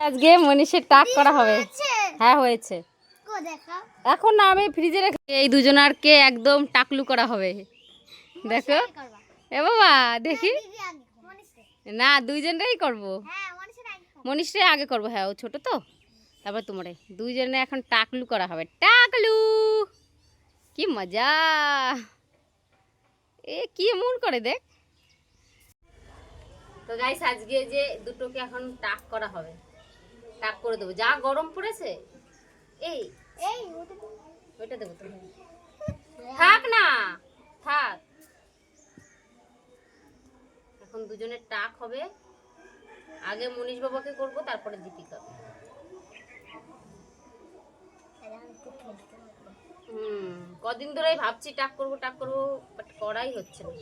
আজকে মনীষের টাক করা হবে। হ্যাঁ হয়েছে। এখন না আমি ফ্রিজে রেখে এই দুজনারকে একদম টাকলু করা হবে। দেখো। এ বাবা দেখি। না দুইজনটাই করব। হ্যাঁ আগে মনীষরে আগে করব। হ্যাঁ ও ছোট তো। তারপর তোমারে। দুইজনে এখন টাকলু করা হবে। টাকলু! কি মজা! এ কি এমন করে দেখ? তো গাইস আজকে যে দুটোকে এখন টাক করা হবে টাক করে দেবো। যা গরম পড়েছে এই এই ওইটা দেবো তো থাক না থাক। এখন দুজনের টাক হবে। আগে মনীষ বাবাকে করব তারপরে দীপিকা। হুম কদিন ধরেই ভাবছি টাক করব টাক করব বাট করাই হচ্ছে না।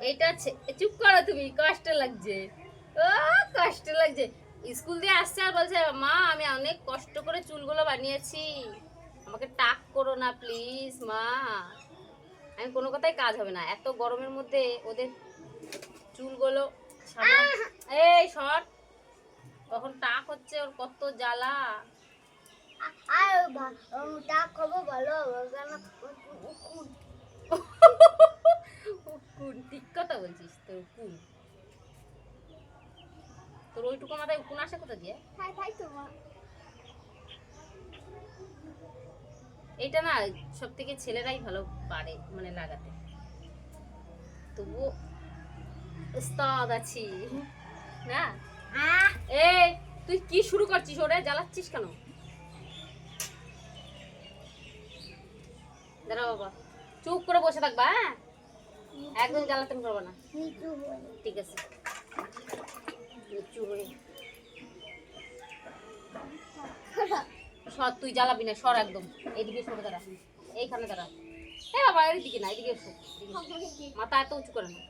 এইটা ছে- চুপ করো তুমি কষ্ট লাগছে ও কষ্ট লাগছে স্কুল দিয়ে আসছে আর বলছে মা আমি অনেক কষ্ট করে চুলগুলো বানিয়েছি আমাকে টাক করো না প্লিজ মা আমি কোনো কথাই কাজ হবে না এত গরমের মধ্যে ওদের চুলগুলো এই শর্ট তখন টাক হচ্ছে ওর কত জ্বালা ভা- ওটা বলো কেন উকুন ঠিক কথা বলছিস তোর উকুন তোর ওইটুকু মাথায় উকুন আসে কোথা দিয়ে? তাই তাই তোমার এটা না সব থেকে ছেলেরাই ভালো পারে মানে লাগাতে। তবুও উস্তাদ আছি। না? এই তুই কি শুরু করছিস ওরে? জ্বালাচ্ছিস কেন? দাঁড়া বাবা। চুপ করে বসে থাকবা হ্যাঁ? একদম জ্বালাতেন করব না। ঠিক আছে। নিচু হয়ে সর তুই জ্বালাবি না সর একদম। এইদিকে সরে দাঁড়া। এইখানে দাঁড়া। এ বাবা এইদিকে না এইদিকে এদিকে। মাথা এত উঁচু করে না।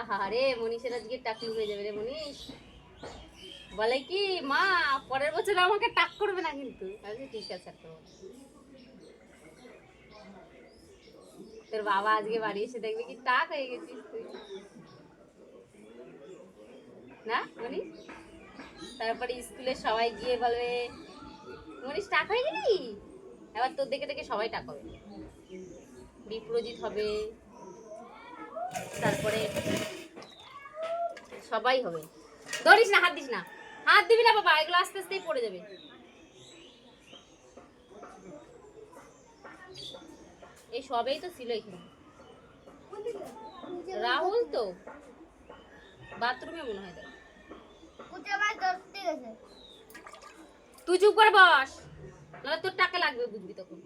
আহা রে মনীষের আজকে টাকলু হয়ে যাবে রে মনীষ। বলে কি মা পরের বছর আমাকে টাক করবে না কিন্তু। ঠিক আছে আর করব না। তোর বাবা আজকে বাড়ি এসে দেখবে কি টাক হয়ে গেছিস তুই। না, মনীষ? তারপরে স্কুলে সবাই গিয়ে বলবে, মনীষ টাক হয়ে গেলি? এবার তোর দেখে দেখে সবাই টাক হবে। বিপ্রজিৎ হবে, তারপরে সবাই হবে। ধরিস না, হাত দিস না। হাত দিবি না বাবা, এগুলো আস্তে আস্তেই পড়ে যাবে। এই সবেই তো ছিল এখানে। রাহুল তো? বাথরুমে মনে হয় তুই চুপ করে বস, নাহলে তোর টাকা লাগবে বুঝবি তখন।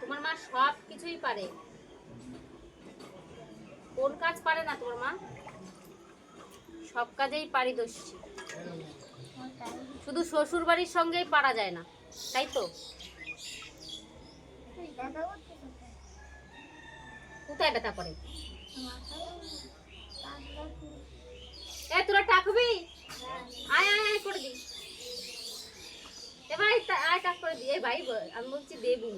তোমার মা সব কিছুই পারে। কোন কাজ পারে না তোমার মা? সব কাজেই পারিদর্শী। শুধু শ্বশুর বাড়ির সঙ্গেই পারা যায় না, তাই তো? কোথায় ব্যথা করে? এ, তোরা টাকবি? আয় আয় আয়, করে দি। এ ভাই আয়, টাক করে দি। এ ভাই আমি বলছি দেবু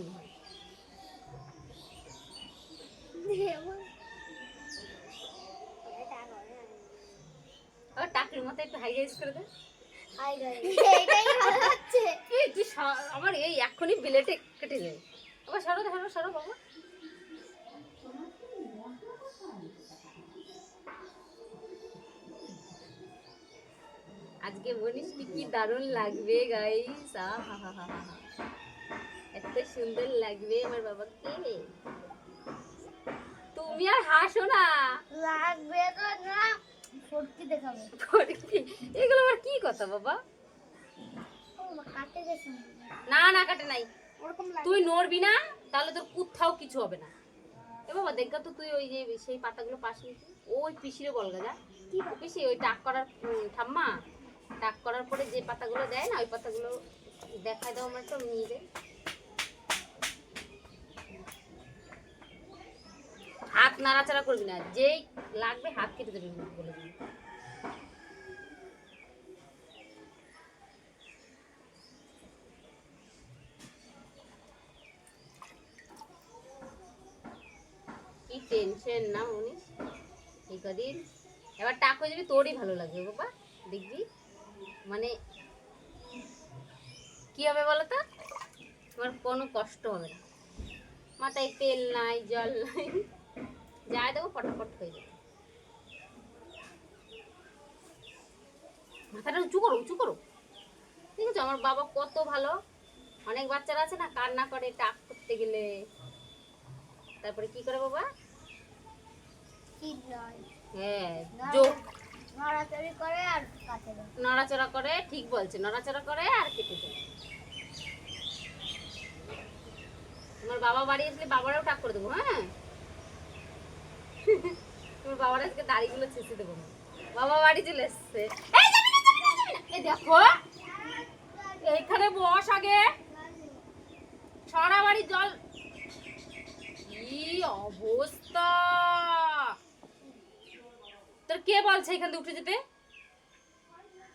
আবার মতো একটু হাই রাইজ করে দে। এইটাই ভালো হচ্ছে এই তুই আমার এই এক্ষুনি বিলেটে কেটে আবার সরো সরো বাবা। আজকে বলিস কি কি দারুণ লাগবে গাইস আহা হা হা হা। এত সুন্দর লাগবে আমার বাবাকে। তুমি আর হাসো না। লাগবে তো না। ফটকি দেখাবে। ফটকি। এগুলো আমার কি কথা বাবা? কাটে গেছে না না কাটে নাই। তুই নড়বি না তাহলে তোর কোথাও কিছু হবে না। এ বাবা দেখা তো তুই ওই যে সেই পাতাগুলো পাশে ওই পিসিরে বল গাজা কি পিসি ওই টাক করার ঠাম্মা টাক করার পরে যে পাতাগুলো দেয় না ওই পাতাগুলো দেখায় দাও আমার তো নিয়ে যাই। নাড়াচাড়া করবি না, যেই লাগবে হাত কেটে দেবে বলে দিবি। কি টেনশন না উনি এই কদিন এবার টাক হয়ে যাবি, তোরই ভালো লাগবে বাবা, দেখবি? মানে কি হবে বলো তো তোমার কোনো কষ্ট হবে না। মাথায় তেল নাই, জল নাই। যাই দেবো ফটাফট হয়ে যাবে। মাথাটা উঁচু করো উঁচু করো। ঠিক আছে আমার বাবা কত ভালো। অনেক বাচ্চারা আছে না কান্না করে টাক করতে গেলে। তারপরে কি করে বাবা? হ্যাঁ যোগ নড়াচড়ি করে আর কাটে নড়াচড়া করে ঠিক বলছে নড়াচড়া করে আর কেটে দেয়। তোমার বাবা বাড়ি আসলে বাবারাও টাক করে দেবো হ্যাঁ? তোমার বাবার আজকে দাড়িগুলো ছেঁচে দেবো বাবা বাড়ি চলে এসছে। এই দেখো এইখানে বস আগে। সারা বাড়ি জল। কি অবস্থা? তোর কে বলছে এখান থেকে উঠে যেতে?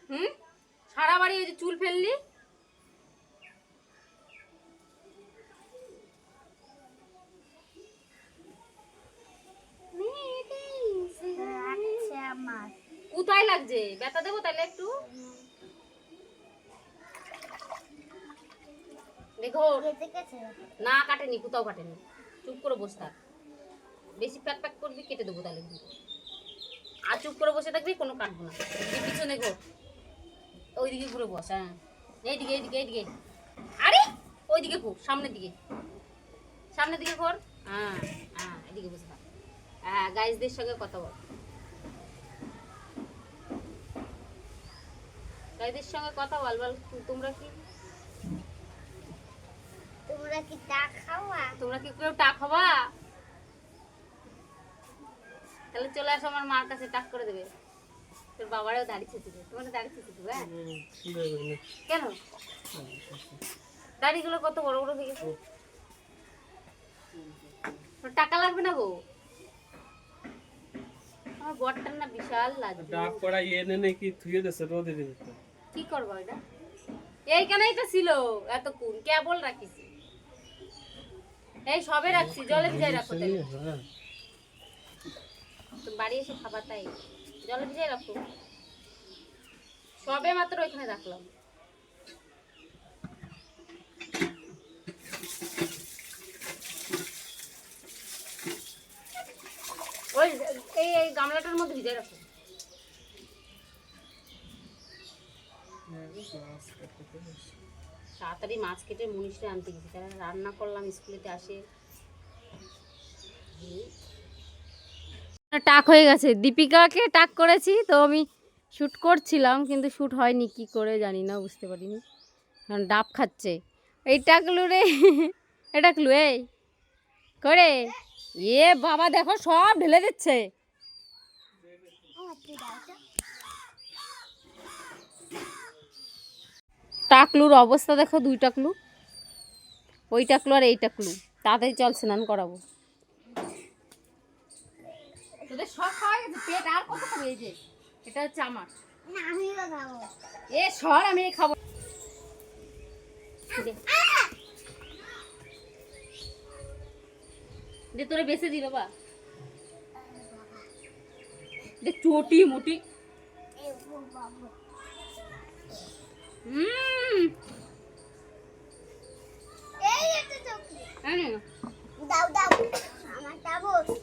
হুম? সারা বাড়ি ওই যে চুল ফেললি? কোথায় লাগছে। ব্যথা দেবো তাহলে একটু? দেখো, না কাটেনি, কোথাও কাটেনি। চুপ করে বসে থাক। বেশি প্যাক প্যাক করবি, কেটে দেবো তাহলে আর চুপ করে বসে থাকবি, কোনো কাটবো না। পিছনে গো ওইদিকে ঘুরে বস হ্যাঁ। এইদিকে এইদিকে এইদিকে। আরে, ওইদিকে ঘুর, সামনের দিকে। সামনের দিকে ঘোর। হ্যাঁ হ্যাঁ এদিকে বসে থাক। হ্যাঁ গাইজদের সঙ্গে কথা বল। গাইজদের সঙ্গে কথা বল বল তোমরা কি? তোমরা কি চা খাওয়া? তোমরা কি কেউ টাক হবা তাহলে চলে আসো আমার মার কাছে টাক করে দেবে। তোর বাবারও দাড়ি ছেঁচে দেবে তোমার দাড়ি ছেঁচে দেবে হ্যাঁ? কেন? দাড়িগুলো কত বড় বড় হয়ে গেছে টাকা লাগবে না গো। আমার বরটার না বিশাল লাগবে। ডাক করা এনে নাকি থুয়ে দিছে রোদে দিন কি করব এটা? এইখানেই তো ছিল, এতক্ষণ কেবল রাখিস এই সবে রাখছি, জলে ভিজাই রাখো বাড়ি এসে খাবার তাই, জলে ভিজাই রাখো। সবে মাত্র ওইখানে রাখলাম। ওই এই গামলাটার মধ্যে ভিজাই রাখো। তাড়াতাড়ি মাছ কেটে মুনিশরে আনতে গেছি। তারা রান্না করলাম স্কুলেতে আসে। টাক হয়ে গেছে। দীপিকাকে টাক করেছি তো আমি শ্যুট করছিলাম কিন্তু শ্যুট হয়নি কি করে জানি না বুঝতে পারিনি। কারণ ডাব খাচ্ছে। এই টাকলু রে এটা ক্লু এই করে এ বাবা দেখো সব ঢেলে দিচ্ছে আমার কি দাও তো? টাকলুর অবস্থা দেখো দুই টাকলু। ওই টাকলু আর এই টাকলু। তাড়াতাড়ি চল স্নান করাবো। তোদের সব খাওয়া গেছে? পেট আর কত খাবে এই যে? এটা হচ্ছে আমার। না আমিও খাব। এ সর আমি খাব। দে। তোরে বেঁচে দি বাবা দে চটি মোটি।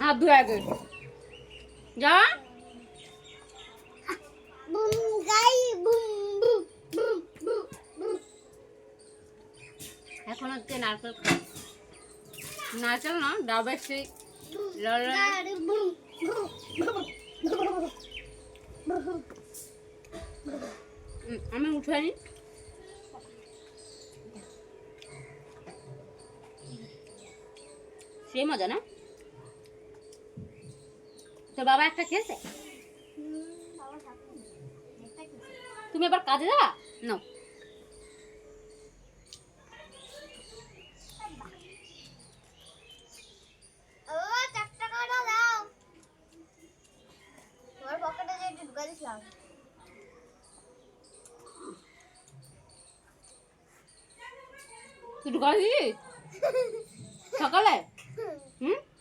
হাত ধুয়ে আগে। যা। এখন হচ্ছে নারকেল নারকেল না ডাবের সেই আমি উঠে আনি সে মজা না? তোর বাবা একটা খেয়েছে তুমি এবার কাজে যাবা? নাও তুই ঢুকা দিলি সকালে? Hmm?